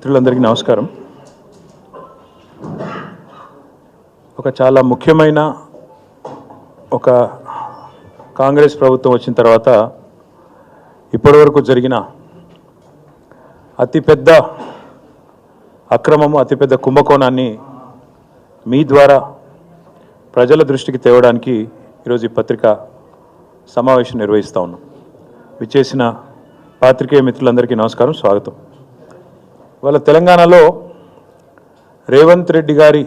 మిత్రులందరికీ నమస్కారం. ఒక చాలా ముఖ్యమైన ఒక కాంగ్రెస్ ప్రభుత్వం వచ్చిన తర్వాత ఇప్పటివరకు జరిగిన అతిపెద్ద అక్రమము అతిపెద్ద కుంభకోణాన్ని మీ ద్వారా ప్రజల దృష్టికి తేవడానికి ఈరోజు ఈ పత్రిక సమావేశం నిర్వహిస్తూ ఉన్నాం. విచ్చేసిన పాత్రికేయ మిత్రులందరికీ నమస్కారం స్వాగతం. వాళ్ళ తెలంగాణలో రేవంత్ రెడ్డి గారి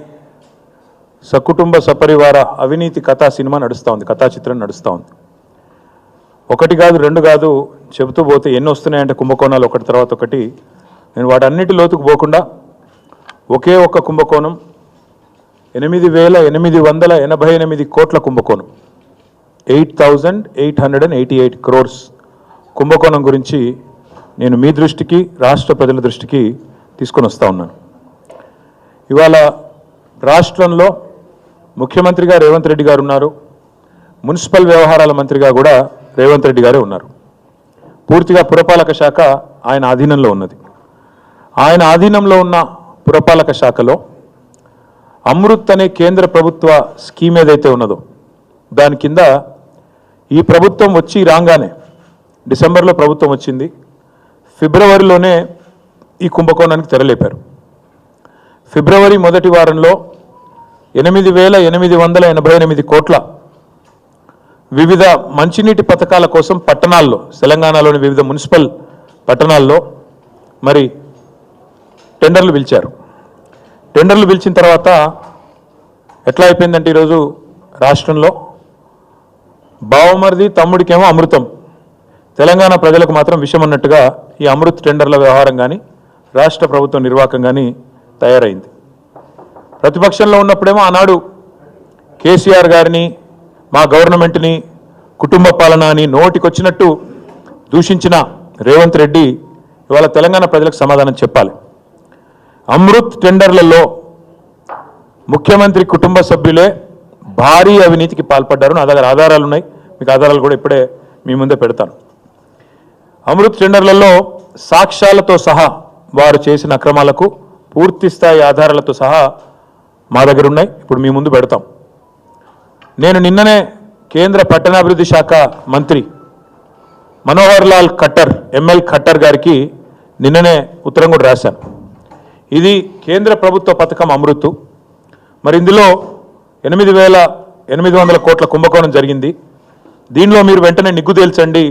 సకుటుంబ సపరివార అవినీతి కథా సినిమా నడుస్తూ ఉంది కథా చిత్రం నడుస్తూ ఉంది. ఒకటి కాదు రెండు కాదు చెబుతూ పోతే ఎన్ని వస్తున్నాయంటే కుంభకోణాలు ఒకటి తర్వాత ఒకటి. నేను వాటన్నిటి లోతుకు పోకుండా ఒకే ఒక్క కుంభకోణం ఎనిమిది వేల ఎనిమిది వందల ఎనభై ఎనిమిది కోట్ల కుంభకోణం. Eight thousand eight hundred and eighty eight crores కుంభకోణం గురించి నేను మీ దృష్టికి రాష్ట్ర ప్రజల దృష్టికి తీసుకొని వస్తూ ఉన్నాను. ఇవాళ రాష్ట్రంలో ముఖ్యమంత్రిగా రేవంత్ రెడ్డి గారు ఉన్నారు. మున్సిపల్ వ్యవహారాల మంత్రిగా కూడా రేవంత్ రెడ్డి గారే ఉన్నారు. పూర్తిగా పురపాలక శాఖ ఆయన ఆధీనంలో ఉన్నది. ఆయన ఆధీనంలో ఉన్న పురపాలక శాఖలో అమృత్ అనే కేంద్ర ప్రభుత్వ స్కీమ్ ఏదైతే ఉన్నదో దాని కింద ఈ ప్రభుత్వం వచ్చి రాగానే డిసెంబర్లో ప్రభుత్వం వచ్చింది. ఫిబ్రవరిలోనే ఈ కుంభకోణానికి తెరలేపారు. ఫిబ్రవరి మొదటి వారంలో ఎనిమిది వేల ఎనిమిది వందల ఎనభై ఎనిమిది కోట్ల వివిధ మంచినీటి పథకాల కోసం పట్టణాల్లో తెలంగాణలోని వివిధ మున్సిపల్ పట్టణాల్లో మరి టెండర్లు పిలిచారు. టెండర్లు పిలిచిన తర్వాత ఎట్లా అయిపోయిందంటే ఈరోజు రాష్ట్రంలో బావమరిది తమ్ముడికేమో అమృతం. తెలంగాణ ప్రజలకు మాత్రం విషం అన్నట్టుగా ఈ అమృత్ టెండర్ల వ్యవహారం కానీ రాష్ట్ర ప్రభుత్వం నిర్వాహకం కానీ తయారైంది. ప్రతిపక్షంలో ఉన్నప్పుడేమో ఆనాడు కేసీఆర్ గారిని మా గవర్నమెంట్ని కుటుంబ పాలన అని నోటికొచ్చినట్టు దూషించిన రేవంత్ రెడ్డి ఇవాళ తెలంగాణ ప్రజలకు సమాధానం చెప్పాలి. అమృత్ టెండర్లలో ముఖ్యమంత్రి కుటుంబ సభ్యులే భారీ అవినీతికి పాల్పడ్డారు. నా దగ్గర ఆధారాలు ఉన్నాయి. మీకు ఆధారాలు కూడా ఇప్పుడే మీ ముందే పెడతాను. అమృత్ టెండర్లలో సాక్ష్యాలతో సహా వారు చేసిన అక్రమాలకు పూర్తి స్థాయి ఆధారాలతో సహా మా దగ్గర ఉన్నాయి. ఇప్పుడు మీ ముందు పెడతాం. నేను నిన్ననే కేంద్ర పట్టణాభివృద్ధి శాఖ మంత్రి మనోహర్ లాల్ ఖట్టర్ ఎంఎల్ ఖట్టర్ గారికి నిన్ననే ఉత్తరం కూడా రాశాను. ఇది కేంద్ర ప్రభుత్వ పథకం అమృత్. మరి ఇందులో ఎనిమిది వేల ఎనిమిది వందల కోట్ల కుంభకోణం జరిగింది. దీనిలో మీరు వెంటనే నిగ్గు తేల్చండి.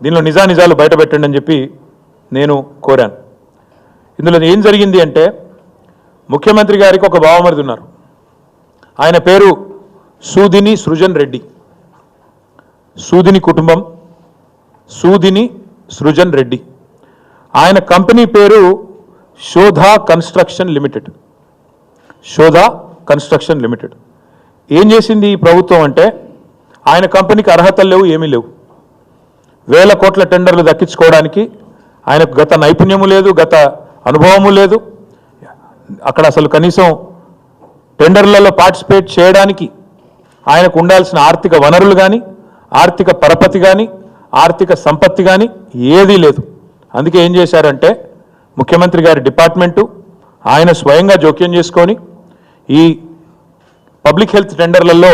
దీనిలో నిజానిజాలు బయటపెట్టండి అని చెప్పి నేను కోరాను. ఇందులో ఏం జరిగింది అంటే ముఖ్యమంత్రి గారికి ఒక బావమరిది ఉన్నారు. ఆయన పేరు సూదిని సృజన్ రెడ్డి. సూదిని కుటుంబం సూదిని సృజన్ రెడ్డి. ఆయన కంపెనీ పేరు Shodha construction limited. Shodha construction limited. ఏం చేసింది ఈ ప్రభుత్వం అంటే ఆయన కంపెనీకి అర్హతలు లేవు ఏమీ లేవు. వేల కోట్ల టెండర్లు దక్కించుకోవడానికి ఆయనకు గత నైపుణ్యము లేదు గత అనుభవము లేదు. అక్కడ అసలు కనీసం టెండర్లలో పార్టిసిపేట్ చేయడానికి ఆయనకు ఉండాల్సిన ఆర్థిక వనరులు కానీ ఆర్థిక పరపతి కానీ ఆర్థిక సంపత్తి కానీ ఏదీ లేదు. అందుకే ఏం చేశారంటే ముఖ్యమంత్రి గారి డిపార్ట్మెంటు ఆయన స్వయంగా జోక్యం చేసుకొని ఈ పబ్లిక్ హెల్త్ టెండర్లలో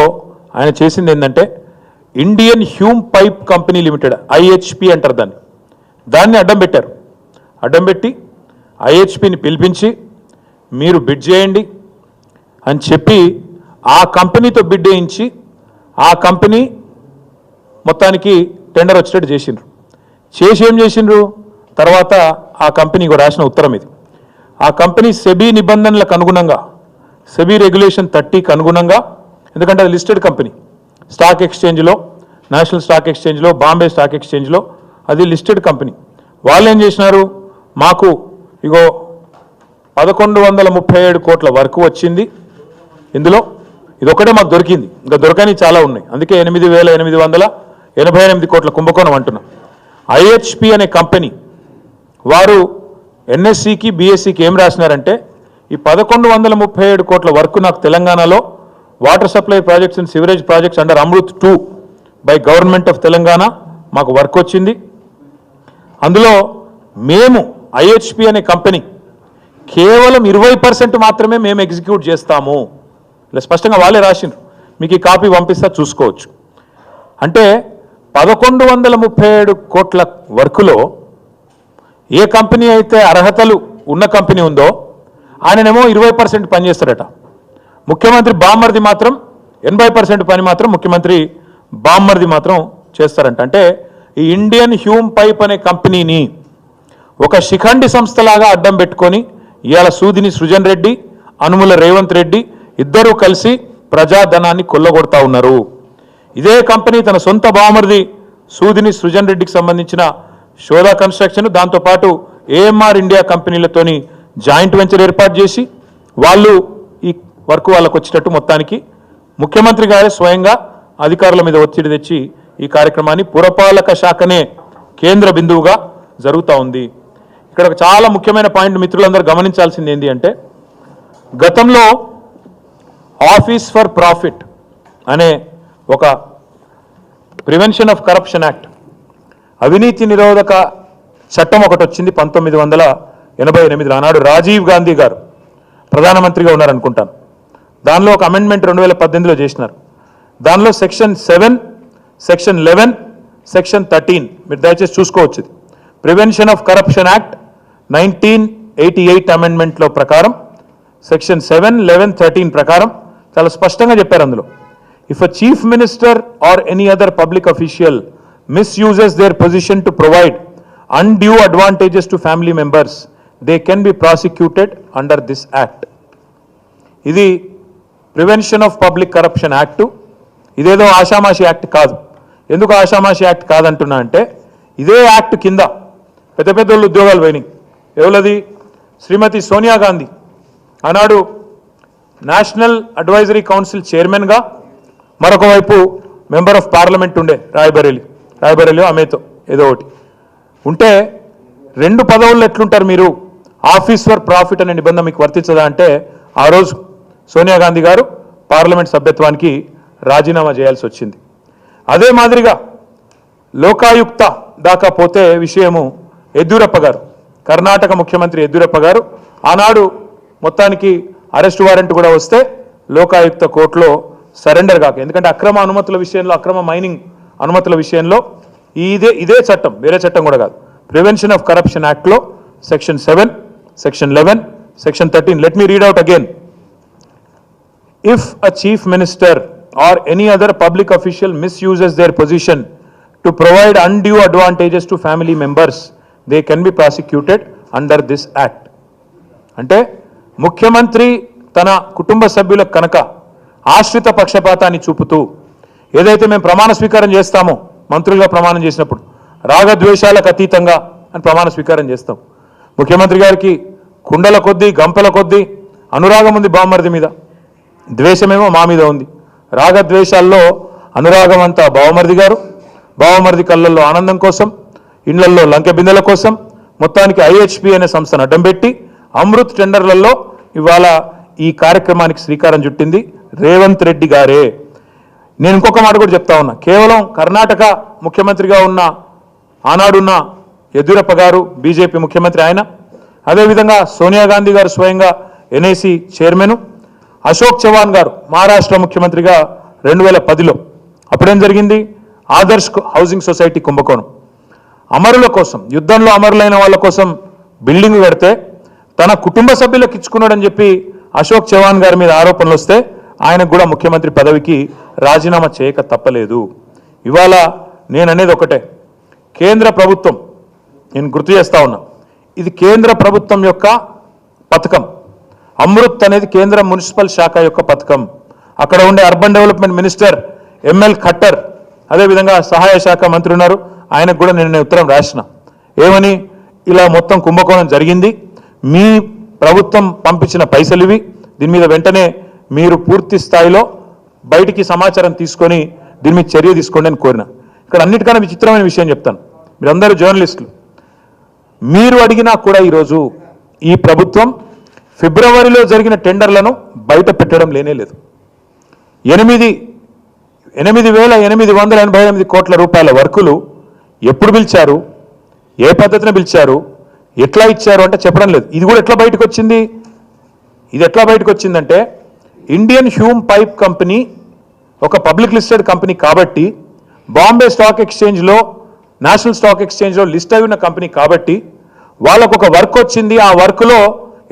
ఆయన చేసింది ఏంటంటే Indian Hume pipe company limited IHP అంటారు దాన్ని. దాన్ని అడ్డం పెట్టారు. అడ్డం పెట్టి ఐహెచ్పిని పిలిపించి మీరు బిడ్ చేయండి అని చెప్పి ఆ కంపెనీతో బిడ్ వేయించి ఆ కంపెనీ మొత్తానికి టెండర్ వచ్చేటట్టు చేసిండ్రు. చేసి ఏం చేసిండ్రు? తర్వాత ఆ కంపెనీకి రాసిన ఉత్తరం ఇది. ఆ కంపెనీ సెబీ నిబంధనలకు అనుగుణంగా సెబీ రెగ్యులేషన్ థర్టీకి అనుగుణంగా ఎందుకంటే అది లిస్టెడ్ కంపెనీ స్టాక్ ఎక్స్చేంజ్లో నేషనల్ స్టాక్ ఎక్స్చేంజ్లో బాంబే స్టాక్ ఎక్స్చేంజ్లో అది లిస్టెడ్ కంపెనీ. వాళ్ళు ఏం చేసినారు? మాకు ఇగో పదకొండు వందల ముప్పై ఏడు కోట్ల వరకు వచ్చింది. ఇందులో ఇది ఒకటే మాకు దొరికింది. ఇంకా దొరకని చాలా ఉన్నాయి. అందుకే ఎనిమిది వేల ఎనిమిది వందల ఎనభై ఎనిమిది కోట్ల కుంభకోణం అంటున్నాం. ఐహెచ్పి అనే కంపెనీ వారు ఎన్ఎస్సికి బీఎస్సికి ఏం రాసినారంటే ఈ పదకొండు వందల ముప్పై ఏడు కోట్ల వర్క్ నాకు తెలంగాణలో water supply projects and sewerage projects under Amrut two by government of Telangana మాకు వర్క్ వచ్చింది. అందులో మేము ఐహెచ్పి అనే కంపెనీ కేవలం ఇరవై పర్సెంట్ మాత్రమే మేము ఎగ్జిక్యూట్ చేస్తాము. ఇలా స్పష్టంగా వాళ్ళే రాసిండ్రు. మీకు ఈ కాపీ పంపిస్తా చూసుకోవచ్చు. అంటే పదకొండు వందల ముప్పై ఏడు కోట్ల వర్కులో ఏ కంపెనీ అయితే అర్హతలు ఉన్న కంపెనీ ఉందో ఆయననేమో ఇరవై పర్సెంట్ పనిచేస్తాడట ముఖ్యమంత్రి బామ్మర్ది మాత్రం ఎనభై పర్సెంట్ పని మాత్రం ముఖ్యమంత్రి బామ్మర్ది మాత్రం చేస్తారంట. అంటే ఈ ఇండియన్ హ్యూమ్ పైప్ అనే కంపెనీని ఒక శిఖండి సంస్థలాగా అడ్డం పెట్టుకొని ఇవాళ సూదిని సృజన్ రెడ్డి అనుముల రేవంత్ రెడ్డి ఇద్దరూ కలిసి ప్రజాధనాన్ని కొల్లగొడతా ఉన్నారు. ఇదే కంపెనీ తన సొంత బామరిది సూదిని సృజన్ రెడ్డికి సంబంధించిన షోదా కన్స్ట్రక్షన్ దాంతోపాటు ఏఎంఆర్ ఇండియా కంపెనీలతోని జాయింట్ వెంచర్ ఏర్పాటు చేసి వాళ్ళు ఈ వర్క్ వాళ్ళకు వచ్చేటట్టు మొత్తానికి ముఖ్యమంత్రి గారే స్వయంగా అధికారుల మీద ఒత్తిడి తెచ్చి ఈ కార్యక్రమాన్ని పురపాలక శాఖనే కేంద్ర బిందువుగా జరుగుతూ ఉంది. ఇక్కడ ఒక చాలా ముఖ్యమైన పాయింట్ మిత్రులందరూ గమనించాల్సింది ఏంటి అంటే గతంలో ఆఫీస్ ఫర్ ప్రాఫిట్ అనే ఒక ప్రివెన్షన్ ఆఫ్ కరప్షన్ యాక్ట్ అవినీతి నిరోధక చట్టం ఒకటి వచ్చింది పంతొమ్మిది వందల ఎనభై ఎనిమిదిలో ఆనాడు రాజీవ్ గాంధీ గారు ప్రధానమంత్రిగా ఉన్నారనుకుంటాను. దానిలో ఒక అమెండ్మెంట్ రెండు వేల పద్దెనిమిదిలో చేసినారు. దానిలో section seven section eleven section thirteen మీరు దయచేసి చూసుకోవచ్చు prevention of corruption act nineteen eighty eight అమెండ్మెంట్లో ప్రకారం సెక్షన్ సెవెన్ లెవెన్ థర్టీన్ ప్రకారం చాలా స్పష్టంగా చెప్పారు అందులో. If a chief minister or any other public official misuses their position to provide undue advantages to family members they can be prosecuted under this act ఇది prevention of public corruption act ఇదేదో ఆషామాషి act కాదు. ఎందుకు ఆషామాషి act కాదంటున్నా అంటే ఇదే act కింద పెద్ద పెద్ద ఉద్యోగాలు పోయినాయి. ఎవలది? శ్రీమతి సోనియా గాంధీ. ఆనాడు నేషనల్ అడ్వైజరీ కౌన్సిల్ చైర్మన్గా మరొక వైపు మెంబర్ ఆఫ్ పార్లమెంట్ ఉండే రాయబరేలి రాయబరేలి ఆమెతో ఏదో ఒకటి. ఉంటే రెండు పదవుల్లో ఎట్లుంటారు మీరు? ఆఫీస్ ఫర్ ప్రాఫిట్ అనే నిబంధన మీకు వర్తించదా అంటే ఆ రోజు సోనియా గాంధీ గారు పార్లమెంట్ సభ్యత్వానికి రాజీనామా చేయాల్సి వచ్చింది. అదే మాదిరిగా లోకాయుక్త దాకా పోతే విషయము యద్యూరప్ప గారు కర్ణాటక ముఖ్యమంత్రి యద్యూరప్ప గారు. ఆనాడు మొత్తానికి అరెస్ట్ వారెంట్ కూడా వస్తే లోకాయుక్త కోర్టులో సరెండర్ కాక ఎందుకంటే అక్రమ అనుమతుల విషయంలో అక్రమ మైనింగ్ అనుమతుల విషయంలో ఇదే ఇదే చట్టం వేరే చట్టం కూడా కాదు. ప్రివెన్షన్ ఆఫ్ కరప్షన్ యాక్ట్లో section seven section eleven section thirteen. Let me read out again. If a chief minister or any other public official misuses their position to provide undue advantages to family members they can be prosecuted under this act అంటే ముఖ్యమంత్రి తన కుటుంబ సభ్యులకు కనుక ఆశ్రిత పక్షపాతాన్ని చూపుతూ ఏదైతే మేము ప్రమాణ స్వీకారం చేస్తామో మంత్రులుగా ప్రమాణం చేసినప్పుడు రాగద్వేషాలకు అతీతంగా అని ప్రమాణ స్వీకారం చేస్తాం. ముఖ్యమంత్రి గారికి కుండల కొద్దీ గంపల కొద్దీ అనురాగం ఉంది బామ్మర్ది మీద. ద్వేషమేమో మా మీద ఉంది. రాగద్వేషాల్లో అనురాగం అంతా బావమరిది గారు బావమరిది కళ్ళల్లో ఆనందం కోసం ఇండ్లల్లో లంక బిందెల కోసం మొత్తానికి ఐహెచ్పి అనే సంస్థను అడ్డం పెట్టి అమృత్ టెండర్లలో ఇవాళ ఈ కార్యక్రమానికి శ్రీకారం చుట్టింది రేవంత్ రెడ్డి గారే. నేను ఇంకొక మాట కూడా చెప్తా ఉన్నా. కేవలం కర్ణాటక ముఖ్యమంత్రిగా ఉన్న ఆనాడున్న యడ్యూరప్ప గారు బీజేపీ ముఖ్యమంత్రి ఆయన అదేవిధంగా సోనియా గాంధీ గారు స్వయంగా ఎన్ఐసి చైర్మన్ అశోక్ చవాన్ గారు మహారాష్ట్ర ముఖ్యమంత్రిగా రెండు వేల పదిలో. అప్పుడేం జరిగింది? ఆదర్శ్ హౌసింగ్ సొసైటీ కుంభకోణం. అమరుల కోసం యుద్ధంలో అమరులైన వాళ్ళ కోసం బిల్డింగ్ కడితే తన కుటుంబ సభ్యులకు ఇచ్చుకున్నాడని చెప్పి అశోక్ చవాన్ గారి మీద ఆరోపణలు వస్తే ఆయనకు కూడా ముఖ్యమంత్రి పదవికి రాజీనామా చేయక తప్పలేదు. ఇవాళ నేను అనేది ఒకటే. కేంద్ర ప్రభుత్వం నేను గుర్తు చేస్తా ఉన్నా ఇది కేంద్ర ప్రభుత్వం యొక్క పథకం. అమృత్ అనేది కేంద్ర మున్సిపల్ శాఖ యొక్క పథకం. అక్కడ ఉండే urban development minister ML Khattar అదేవిధంగా సహాయ శాఖ మంత్రి ఉన్నారు. ఆయనకు కూడా నేను ఉత్తరం రాసిన. ఏమని? ఇలా మొత్తం కుంభకోణం జరిగింది. మీ ప్రభుత్వం పంపించిన పైసలు ఇవి దీని మీద వెంటనే మీరు పూర్తి స్థాయిలో బయటికి సమాచారం తీసుకొని దీని మీద చర్య తీసుకోండి అని కోరిన. ఇక్కడ అన్నిటికన్నా విచిత్రమైన విషయం చెప్తాను. మీరందరూ జర్నలిస్టులు. మీరు అడిగినా కూడా ఈరోజు ఈ ప్రభుత్వం ఫిబ్రవరిలో జరిగిన టెండర్లను బయట పెట్టడం లేనే లేదు. ఎనిమిది ఎనిమిది వేల ఎనిమిది వందల ఎనభై ఎనిమిది కోట్ల రూపాయల వర్కులు ఎప్పుడు పిలిచారు? ఏ పద్ధతిన పిలిచారు? ఎట్లా ఇచ్చారు అంటే చెప్పడం లేదు. ఇది కూడా ఎట్లా బయటకు వచ్చింది ఇది ఎట్లా బయటకు వచ్చిందంటే ఇండియన్ హ్యూమ్ పైప్ కంపెనీ ఒక పబ్లిక్ లిస్టెడ్ కంపెనీ కాబట్టి బాంబే స్టాక్ ఎక్స్చేంజ్లో నేషనల్ స్టాక్ ఎక్స్చేంజ్లో లిస్ట్ అయి ఉన్న కంపెనీ కాబట్టి వాళ్ళకు ఒక వర్క్ వచ్చింది. ఆ వర్క్లో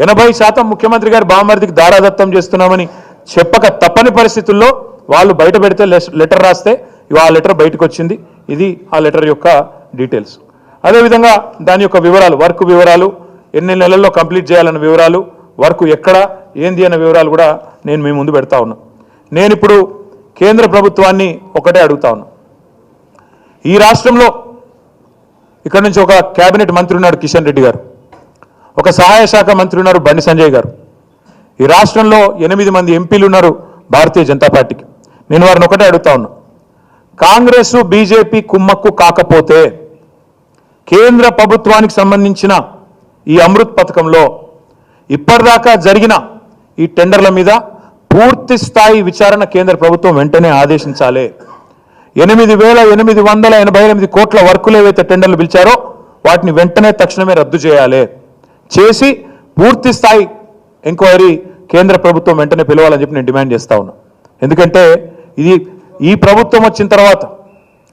ఎనభై శాతం ముఖ్యమంత్రి గారి బామర్దికి దారాదత్తం చేస్తున్నామని చెప్పక తప్పని పరిస్థితుల్లో వాళ్ళు బయట పెడితే లెటర్ రాస్తే ఆ లెటర్ బయటకు వచ్చింది ఇది ఆ లెటర్ యొక్క డీటెయిల్స్. అదేవిధంగా దాని యొక్క వివరాలు వర్క్ వివరాలు ఎన్ని నెలల్లో కంప్లీట్ చేయాలన్న వివరాలు వర్క్ ఎక్కడ ఏంది అన్న వివరాలు కూడా నేను మీ ముందు పెడతా ఉన్నా. నేను ఇప్పుడు కేంద్ర ప్రభుత్వాన్ని ఒకటే అడుగుతా ఉన్నా. ఈ రాష్ట్రంలో ఇక్కడ నుంచి ఒక కేబినెట్ మంత్రి ఉన్నాడు కిషన్ రెడ్డి గారు. ఒక సహాయ శాఖ మంత్రి ఉన్నారు బండి సంజయ్ గారు. ఈ రాష్ట్రంలో ఎనిమిది మంది ఎంపీలు ఉన్నారు భారతీయ జనతా పార్టీకి. నేను వారిని ఒకటే అడుగుతా ఉన్నా. కాంగ్రెస్ బీజేపీ కుమ్మక్కు కాకపోతే కేంద్ర ప్రభుత్వానికి సంబంధించిన ఈ అమృత్ పథకంలో ఇప్పటిదాకా జరిగిన ఈ టెండర్ల మీద పూర్తి స్థాయి విచారణ కేంద్ర ప్రభుత్వం వెంటనే ఆదేశించాలి. ఎనిమిది వేల ఎనిమిది వందల ఎనభై ఎనిమిది కోట్ల వర్కులు ఏవైతే టెండర్లు పిలిచారో వాటిని వెంటనే తక్షణమే రద్దు చేయాలి. చేసి పూర్తి స్థాయి ఎంక్వైరీ కేంద్ర ప్రభుత్వం వెంటనే పిలవాలని చెప్పి నేను డిమాండ్ చేస్తా ఉన్నా. ఎందుకంటే ఇది ఈ ప్రభుత్వం వచ్చిన తర్వాత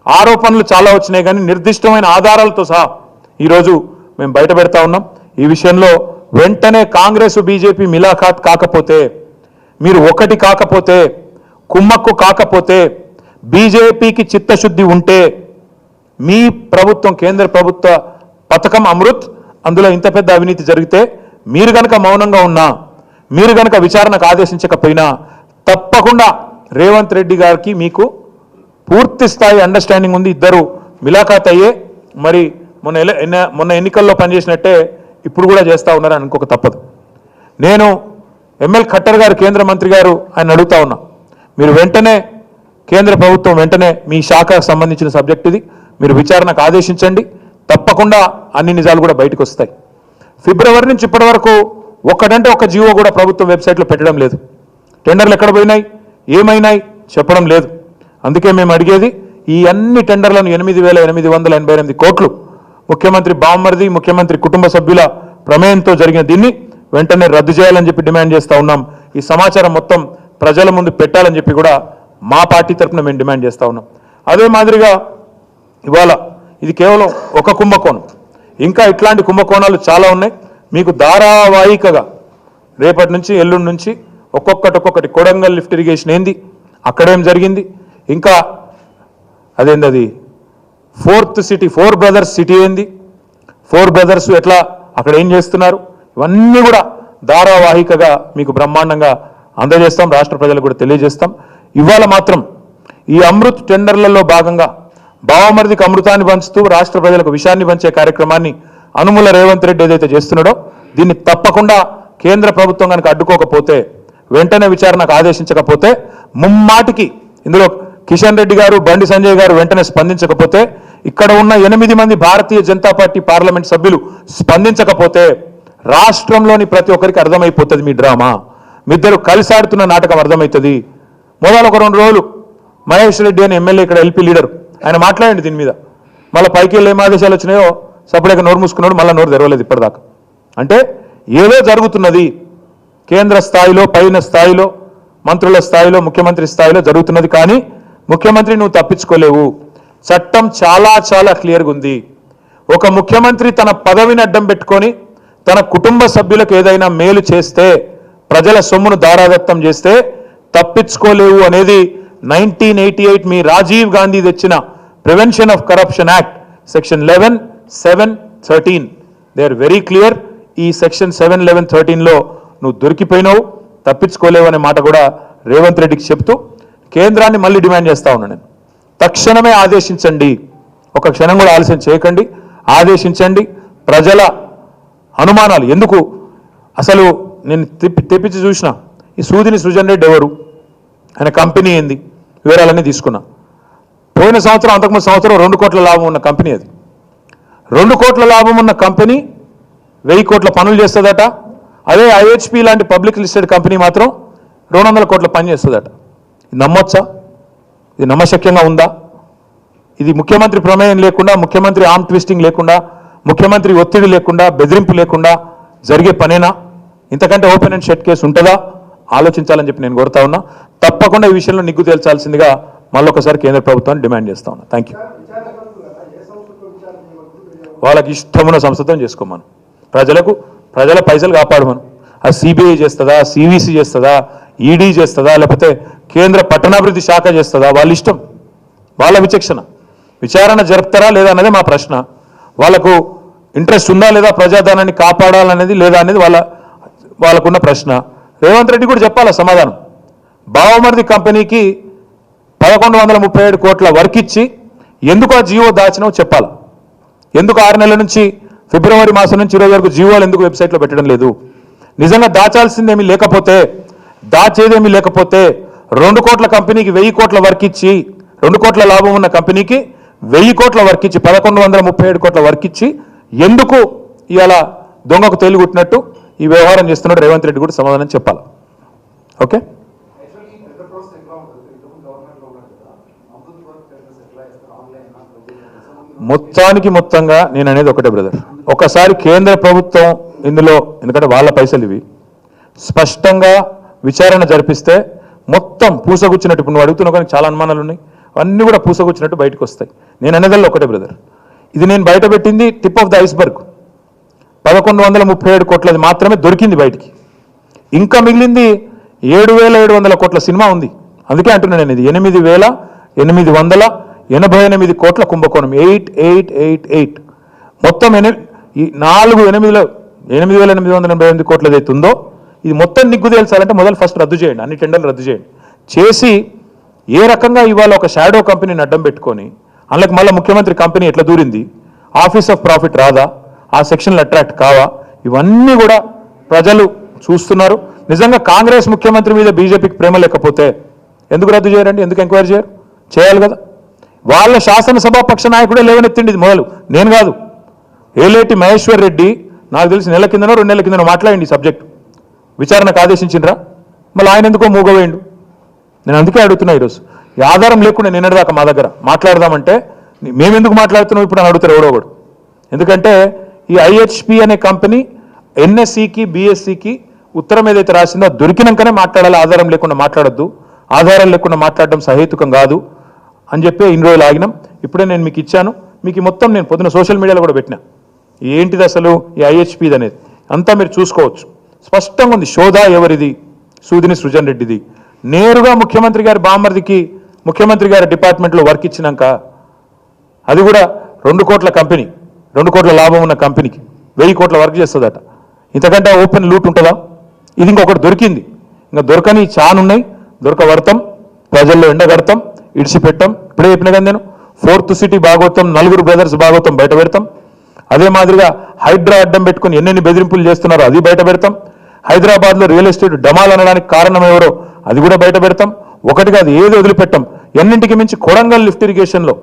ఆరోపణలు చాలా వచ్చినాయి కానీ నిర్దిష్టమైన ఆధారాలతో సహా ఈరోజు మేము బయట పెడతా ఉన్నాం. ఈ విషయంలో వెంటనే కాంగ్రెస్ బీజేపీ మిలాఖాత్ కాకపోతే మీరు ఒకటి కాకపోతే కుమ్మక్కు కాకపోతే బీజేపీకి చిత్తశుద్ధి ఉంటే మీ ప్రభుత్వం కేంద్ర ప్రభుత్వ పథకం అమృత్ అందులో ఇంత పెద్ద అవినీతి జరిగితే మీరు గనక మౌనంగా ఉన్నా మీరు గనక విచారణకు ఆదేశించకపోయినా తప్పకుండా రేవంత్ రెడ్డి గారికి మీకు పూర్తి స్థాయి అండర్స్టాండింగ్ ఉంది. ఇద్దరు మిలాఖాత్ అయ్యే మరి మొన్న ఎల- మొన్న ఎన్నికల్లో పనిచేసినట్టే ఇప్పుడు కూడా చేస్తా ఉన్నారని అనుకోక తప్పదు. నేను ఎంఎల్ ఖట్టర్ గారు కేంద్ర మంత్రి గారు ఆయన అడుగుతా ఉన్నా. మీరు వెంటనే కేంద్ర ప్రభుత్వం వెంటనే మీ శాఖకు సంబంధించిన సబ్జెక్ట్ ఇది. మీరు విచారణకు ఆదేశించండి. తప్పకుండా అన్ని నిజాలు కూడా బయటకు వస్తాయి. ఫిబ్రవరి నుంచి ఇప్పటి వరకు ఒక్కడంటే ఒక జీవో కూడా ప్రభుత్వం వెబ్సైట్లో పెట్టడం లేదు. టెండర్లు ఎక్కడ పోయినాయి? ఏమైనాయి? చెప్పడం లేదు. అందుకే మేము అడిగేది ఈ అన్ని టెండర్లను ఎనిమిది వేల ఎనిమిది వందల ఎనభై ఎనిమిది కోట్లు ముఖ్యమంత్రి బామ్మర్ది ముఖ్యమంత్రి కుటుంబ సభ్యుల ప్రమేయంతో జరిగిన దీన్ని వెంటనే రద్దు చేయాలని చెప్పి డిమాండ్ చేస్తూ ఉన్నాం. ఈ సమాచారం మొత్తం ప్రజల ముందు పెట్టాలని చెప్పి కూడా మా పార్టీ తరఫున మేము డిమాండ్ చేస్తూ ఉన్నాం. అదే మాదిరిగా ఇవాళ ఇది కేవలం ఒక కుంభకోణం. ఇంకా ఇట్లాంటి కుంభకోణాలు చాలా ఉన్నాయి. మీకు ధారావాహికగా రేపటి నుంచి ఎల్లుండి నుంచి ఒక్కొక్కటి ఒక్కొక్కటి కొడంగల్ లిఫ్ట్ ఇరిగేషన్ ఏంది? అక్కడేం జరిగింది? ఇంకా అదేంది అది? Fourth city four brothers city ఏంది? ఫోర్ బ్రదర్స్ ఎట్లా అక్కడ ఏం చేస్తున్నారు? ఇవన్నీ కూడా ధారావాహికగా మీకు బ్రహ్మాండంగా అందజేస్తాం రాష్ట్ర ప్రజలకు కూడా తెలియజేస్తాం. ఇవాళ మాత్రం ఈ అమృత్ టెండర్లలో భాగంగా భావమరిదికి అమృతాన్ని పంచుతూ రాష్ట్ర ప్రజలకు విషయాన్ని పంచే కార్యక్రమాన్ని అనుముల రేవంత్ రెడ్డి ఏదైతే చేస్తున్నాడో దీన్ని తప్పకుండా కేంద్ర ప్రభుత్వం కనుక అడ్డుకోకపోతే వెంటనే విచారణకు ఆదేశించకపోతే ముమ్మాటికి ఇందులో కిషన్ రెడ్డి గారు బండి సంజయ్ గారు వెంటనే స్పందించకపోతే ఇక్కడ ఉన్న ఎనిమిది మంది భారతీయ జనతా పార్టీ పార్లమెంట్ సభ్యులు స్పందించకపోతే రాష్ట్రంలోని ప్రతి ఒక్కరికి అర్థమైపోతుంది మీ డ్రామా. మీ ఇద్దరు కలిసి ఆడుతున్న నాటకం అర్థమవుతుంది మొదలు ఒక రెండు రోజులు మహేష్ రెడ్డి అని ఎమ్మెల్యే ఇక్కడ ఎల్పీ లీడర్. ఆయన మాట్లాడండి దీని మీద. మళ్ళీ పైకి వెళ్ళి ఏం ఆదేశాలు వచ్చినాయో సపరేట్గా నోరు మూసుకున్నాడు మళ్ళీ నోరు తెరవలేదు ఇప్పటిదాకా. అంటే ఏదో జరుగుతున్నది. కేంద్ర స్థాయిలో పైన స్థాయిలో మంత్రుల స్థాయిలో ముఖ్యమంత్రి స్థాయిలో జరుగుతున్నది కానీ ముఖ్యమంత్రి నువ్వు తప్పించుకోలేవు. చట్టం చాలా చాలా క్లియర్గా ఉంది. ఒక ముఖ్యమంత్రి తన పదవిని అడ్డం పెట్టుకొని తన కుటుంబ సభ్యులకు ఏదైనా మేలు చేస్తే ప్రజల సొమ్మును దారాదత్తం చేస్తే తప్పించుకోలేవు అనేది నైన్టీన్ ఎయిటీ ఎయిట్ మీ రాజీవ్ గాంధీ తెచ్చిన prevention of corruption act section eleven seven thirteen. They are very clear ఈ సెక్షన్ సెవెన్ లెవెన్ థర్టీన్లో నువ్వు దొరికిపోయినావు తప్పించుకోలేవు అనే మాట కూడా రేవంత్ రెడ్డికి చెప్తూ కేంద్రాన్ని మళ్ళీ డిమాండ్ చేస్తా ఉన్నాను నేను. తక్షణమే ఆదేశించండి. ఒక క్షణం కూడా ఆలస్యం చేయకండి. ఆదేశించండి. ప్రజల అనుమానాలు ఎందుకు? అసలు నేను తెప్పి తెప్పించి చూసిన ఈ సూదిని సృజన్ రెడ్డి ఎవరు? ఆయన కంపెనీ ఏంది? వివరాలన్నీ తీసుకున్నా. పోయిన సంవత్సరం అంతకుముందు సంవత్సరం రెండు కోట్ల లాభం ఉన్న కంపెనీ అది. రెండు కోట్ల లాభం ఉన్న కంపెనీ వెయ్యి కోట్ల పనులు చేస్తుందట. అదే ఐహెచ్పి లాంటి పబ్లిక్ లిస్టెడ్ కంపెనీ మాత్రం రెండు వందల కోట్ల పనిచేస్తుందట ఇది నమ్మొచ్చా? ఇది నమ్మశక్యంగా ఉందా? ఇది ముఖ్యమంత్రి ప్రమేయం లేకుండా ముఖ్యమంత్రి ఆర్మ్ ట్విస్టింగ్ లేకుండా ముఖ్యమంత్రి ఒత్తిడి లేకుండా బెదిరింపు లేకుండా జరిగే పనేనా? ఇంతకంటే ఓపెన్ అండ్ షెట్ కేసు ఉంటుందా? ఆలోచించాలని చెప్పి నేను కోరుతా ఉన్నా. తప్పకుండా ఈ విషయంలో నిగ్గు తేల్చాల్సిందిగా మళ్ళొకసారి కేంద్ర ప్రభుత్వాన్ని డిమాండ్ చేస్తా ఉన్నా. థ్యాంక్ యూ వాళ్ళకి ఇష్టమున్న సంస్థతో చేసుకోమను. ప్రజలకు ప్రజల పైసలు కాపాడమను. ఆ సిబిఐ చేస్తుందా సివిసి చేస్తుందా ఈడీ చేస్తుందా లేకపోతే కేంద్ర పట్టణాభివృద్ధి శాఖ చేస్తుందా? వాళ్ళ ఇష్టం. వాళ్ళ విచక్షణ. విచారణ జరుపుతారా లేదా అనేది మా ప్రశ్న. వాళ్ళకు ఇంట్రెస్ట్ ఉందా లేదా ప్రజాధనాన్ని కాపాడాలనేది లేదా అనేది వాళ్ళ వాళ్ళకున్న ప్రశ్న. రేవంత్ రెడ్డి కూడా చెప్పాలా సమాధానం? బావమరిది కంపెనీకి పదకొండు వందల ముప్పై ఏడు కోట్ల వర్క్ ఇచ్చి ఎందుకు ఆ జియో దాచినో చెప్పాలి? ఎందుకు ఆరు నెలల నుంచి ఫిబ్రవరి మాసం నుంచి ఈరోజు వరకు జీవోలు ఎందుకు వెబ్సైట్లో పెట్టడం లేదు? నిజంగా దాచాల్సిందేమీ లేకపోతే దాచేదేమీ లేకపోతే రెండు కోట్ల కంపెనీకి వెయ్యి కోట్ల వర్క్ ఇచ్చి రెండు కోట్ల లాభం ఉన్న కంపెనీకి వెయ్యి కోట్ల వర్క్ ఇచ్చి పదకొండు వందల ముప్పై ఏడు కోట్ల వర్క్ ఇచ్చి ఎందుకు ఇవాళ దొంగకు తేలిగుట్టినట్టు ఈ వ్యవహారం చేస్తున్నాడు రేవంత్ రెడ్డి కూడా సమాధానం చెప్పాలి. ఓకే యాక్చువల్లీ ఈ పెద్ద ప్రాసెస్ ఎట్లా ఉంటుంది ఇంతకుముందు గవర్నమెంట్లో ఉన్నది కదా అమృత్ వర్క్ టెండర్స్ ఎట్లా ఇస్తారు ఆన్లైన్ మొత్తానికి మొత్తంగా నేను అనేది ఒకటే బ్రదర్ ఒకసారి కేంద్ర ప్రభుత్వం ఇందులో ఎందుకంటే వాళ్ళ పైసలు ఇవి స్పష్టంగా విచారణ జరిపిస్తే మొత్తం పూసగుచ్చినట్టు ఇప్పుడు నువ్వు అడుగుతున్నావు కానీ చాలా అనుమానాలు ఉన్నాయి అన్నీ కూడా పూసగుచ్చినట్టు బయటకు వస్తాయి. నేను అనేదల్లో ఒకటే బ్రదర్ ఇది నేను బయట పెట్టింది టిప్ ఆఫ్ ద ఐస్బర్గ్. పదకొండు వందల ముప్పై ఏడు కోట్లది మాత్రమే దొరికింది బయటికి. ఇంకా మిగిలింది ఏడు వేల ఏడు వందల కోట్ల సినిమా ఉంది. అందుకే అంటున్నాను నేను ఇది ఎనిమిది వేల ఎనిమిది వందల ఎనభై ఎనిమిది కోట్ల కుంభకోణం ఎయిట్ ఎయిట్ ఎయిట్ ఎయిట్. మొత్తం ఎని ఈ నాలుగు ఎనిమిదిలో ఎనిమిది వేల ఎనిమిది వందల ఎనభై ఎనిమిది కోట్లది అయితే ఉందో ఇది మొత్తం నిగ్గు తేల్చాలంటే మొదలు ఫస్ట్ రద్దు చేయండి అన్ని టెండర్లు రద్దు చేయండి. చేసి ఏ రకంగా ఇవాళ ఒక షాడో కంపెనీని అడ్డం పెట్టుకొని అందులోకి మళ్ళీ ముఖ్యమంత్రి కంపెనీ ఎట్లా దూరింది? ఆఫీస్ ఆఫ్ ప్రాఫిట్ రాదా? ఆ సెక్షన్లు అట్రాక్ట్ కావా? ఇవన్నీ కూడా ప్రజలు చూస్తున్నారు. నిజంగా కాంగ్రెస్ ముఖ్యమంత్రి మీద బీజేపీకి ప్రేమ లేకపోతే ఎందుకు రద్దు చేయరండి? ఎందుకు ఎంక్వైరీ చేయరు? చేయాలి కదా. వాళ్ళ శాసనసభా పక్ష నాయకుడే లేవనెత్తిండి ఇది మొదలు. నేను కాదు. ఏలేటి మహేశ్వర్ రెడ్డి నాకు తెలిసి నెల కిందనో రెండు నెలల కిందనో మాట్లాడండి సబ్జెక్ట్. విచారణకు ఆదేశించిండ్రా? మళ్ళీ ఆయన ఎందుకో మూగవేయండు నేను అందుకే అడుగుతున్నా ఈరోజు. ఈ ఆధారం లేకుండా నిన్నటిదాకా మా దగ్గర మాట్లాడదామంటే మేమెందుకు మాట్లాడుతున్నాం ఇప్పుడు అని అడుగుతారు ఎవడో ఒకడు. ఎందుకంటే ఈ ఐహెచ్పి అనే కంపెనీ ఎన్ఎస్సికి బిఎస్సికి ఉత్తరం ఏదైతే రాసిందో దొరికినాకనే మాట్లాడాలి. ఆధారం లేకుండా మాట్లాడద్దు. ఆధారం లేకుండా మాట్లాడడం సహేతుకం కాదు. అని చెప్పి ఇన్ని రోజులు ఆగినాం. ఇప్పుడే నేను మీకు ఇచ్చాను. మీకు మొత్తం నేను పొద్దున సోషల్ మీడియాలో కూడా పెట్టినా. ఏంటిది అసలు ఈ ఐహెచ్పిది అనేది? అంతా మీరు చూసుకోవచ్చు. స్పష్టంగా ఉంది. శోధా ఎవరిది? సూదిని సృజన్ రెడ్డిది. నేరుగా ముఖ్యమంత్రి గారి బామ్మర్దికి ముఖ్యమంత్రి గారి డిపార్ట్మెంట్లో వర్క్ ఇచ్చినాక అది కూడా రెండు కోట్ల కంపెనీ రెండు కోట్ల లాభం ఉన్న కంపెనీకి వెయ్యి కోట్ల వర్క్ చేస్తుందట. ఇంతకంటే ఓపెన్ లూట్ ఉంటుందా? ఇది ఇంకొకటి దొరికింది. ఇంకా దొరకని చానున్నాయి. దొరకబడతాం ప్రజల్లో ఎండగడతాం. ఇడిచిపెట్టాం. ఇప్పుడే చెప్పిన కదా నేను ఫోర్త్ సిటీ భాగవతం నలుగురు బ్రదర్స్ భాగవతం బయట పెడతాం. అదే మాదిరిగా హైడ్రా అడ్డం పెట్టుకుని ఎన్నెన్ని బెదిరింపులు చేస్తున్నారో అది బయట పెడతాం. హైదరాబాద్లో రియల్ ఎస్టేట్ డమాల్ అనడానికి కారణం ఎవరో అది కూడా బయట పెడతాం. ఒకటి కాదు ఏది వదిలిపెట్టాం? ఎన్నింటికి మించి కొడంగల్ లిఫ్ట్ ఇరిగేషన్లో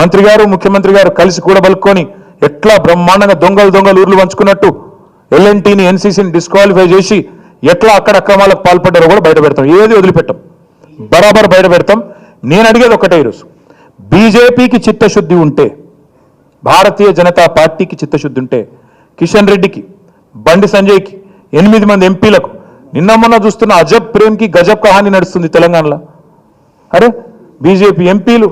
మంత్రి గారు ముఖ్యమంత్రి గారు కలిసి కూడబలుకొని ఎట్లా బ్రహ్మాండంగా దొంగలు దొంగలు ఊర్లు పంచుకున్నట్టు ఎల్ఎన్టీని ఎన్సీసీని డిస్క్వాలిఫై చేసి ఎట్లా అక్కడ అక్రమాలకు పాల్పడ్డారో కూడా బయట పెడతాం. ఏది వదిలిపెట్టాం? బరాబర్ బయట పెడతాం. నేను అడిగేది ఒకటే ఈరోజు. బీజేపీకి చిత్తశుద్ధి ఉంటే భారతీయ జనతా పార్టీకి చిత్తశుద్ధి ఉంటే కిషన్ రెడ్డికి బండి సంజయ్కి ఎనిమిది మంది ఎంపీలకు నిన్న మొన్న చూస్తున్న అజబ్ ప్రేమ్కి గజబ్ కహాని నడుస్తుంది తెలంగాణలో. అరే బీజేపీ ఎంపీలు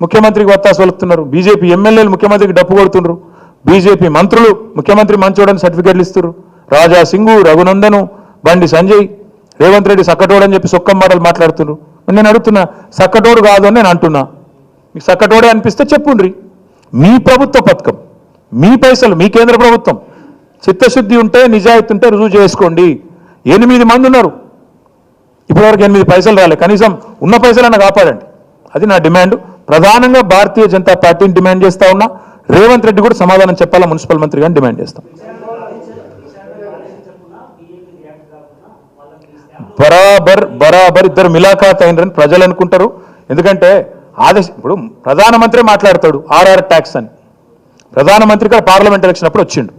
ముఖ్యమంత్రికి వత్తాసు వలుపుతున్నారు. బీజేపీ ఎమ్మెల్యేలు ముఖ్యమంత్రికి డప్పు కొడుతున్నారు బీజేపీ మంత్రులు ముఖ్యమంత్రి మంచోడని సర్టిఫికేట్లు ఇస్తున్నారు రాజా సింగు రఘునందను బండి సంజయ్ రేవంత్ రెడ్డి సక్కటోడని చెప్పి సొక్కం మాటలు మాట్లాడుతున్నారు నేను అడుగుతున్నా సక్కటోడు కాదు అని నేను అంటున్నా. మీకు సక్కటోడే అనిపిస్తే చెప్పుండ్రి. మీ ప్రభుత్వ పథకం మీ పైసలు మీ కేంద్ర ప్రభుత్వం చిత్తశుద్ధి ఉంటే నిజాయితీ ఉంటే రుజువు చేసుకోండి. ఎనిమిది మంది ఉన్నారు. ఇప్పటివరకు ఎనిమిది పైసలు రాలే. కనీసం ఉన్న పైసలన్నా కాపాడండి. అది నా డిమాండ్. ప్రధానంగా భారతీయ జనతా పార్టీని డిమాండ్ చేస్తా ఉన్నా. రేవంత్ రెడ్డి కూడా సమాధానం చెప్పాలా మున్సిపల్ మంత్రి గారిని డిమాండ్ చేస్తాం. బరాబర్ బరాబర్ ఇద్దరు మిలాఖాత్ అయినరని ప్రజలు అనుకుంటారు. ఎందుకంటే ఆదేశం ఇప్పుడు ప్రధానమంత్రి మాట్లాడతాడు ఆర్ఆర్ ట్యాక్స్ అని. ప్రధానమంత్రి కూడా పార్లమెంట్ ఎలక్షన్ అప్పుడు వచ్చిండు.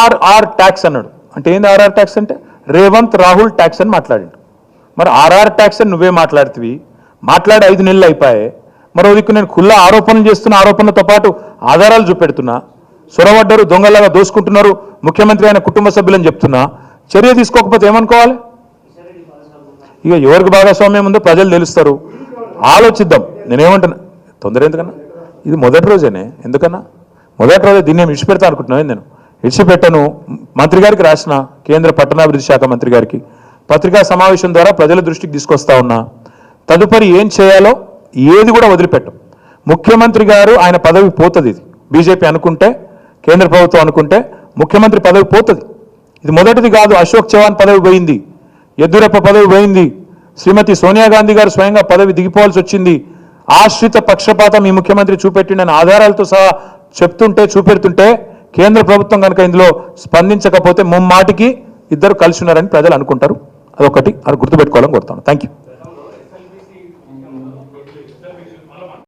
ఆర్ఆర్ ట్యాక్స్ అన్నాడు. అంటే ఏంది ఆర్ఆర్ ట్యాక్స్ అంటే? రేవంత్ రాహుల్ ట్యాక్స్ అని మాట్లాడిండు. మరి ఆర్ఆర్ ట్యాక్స్ అని నువ్వే మాట్లాడుతువి. మాట్లాడి ఐదు నెలలు అయిపోయాయి. మరో దిక్కు నేను కుల్ల ఆరోపణలు చేస్తున్న ఆరోపణలతో పాటు ఆధారాలు చూపెడుతున్నా. సొరవడ్డరు దొంగలాగా దోసుకుంటున్నారు. ముఖ్యమంత్రి ఆయన కుటుంబ సభ్యులని చెప్తున్నా. చర్య తీసుకోకపోతే ఏమనుకోవాలి? ఇక ఎవరికి భాగస్వామ్యం ఉందో ప్రజలు తెలుస్తారు. ఆలోచిద్దాం. నేనేమంటున్నా? తొందర ఎందుకన్నా? ఇది మొదటి రోజేనే. ఎందుకన్నా? మొదటి రోజే దీన్ని విడిచిపెడతా అనుకుంటున్నాను. నేను? విడిచిపెట్టను. మంత్రి గారికి రాసిన కేంద్ర పట్టణాభివృద్ధి శాఖ మంత్రి గారికి. పత్రికా సమావేశం ద్వారా ప్రజల దృష్టికి తీసుకొస్తా ఉన్నా. తదుపరి ఏం చేయాలో ఏది కూడా వదిలిపెట్టం. ముఖ్యమంత్రి గారు ఆయన పదవి పోతుంది ఇది. బీజేపీ అనుకుంటే కేంద్ర ప్రభుత్వం అనుకుంటే ముఖ్యమంత్రి పదవి పోతుంది. ఇది మొదటిది కాదు. అశోక్ చవాన్ పదవి పోయింది. యద్యూరప్ప పదవి పోయింది. శ్రీమతి సోనియా గాంధీ గారు స్వయంగా పదవి దిగిపోవాల్సి వచ్చింది. ఆశ్రిత పక్షపాతం ఈ ముఖ్యమంత్రి చూపెట్టిండని ఆధారాలతో సహా చెప్తుంటే చూపెడుతుంటే కేంద్ర ప్రభుత్వం కనుక ఇందులో స్పందించకపోతే ముమ్మాటికి ఇద్దరు కలిసి ఉన్నారని ప్రజలు అనుకుంటారు. అదొకటి. అది గుర్తుపెట్టుకోవాలని కోరుతాను థ్యాంక్ యూ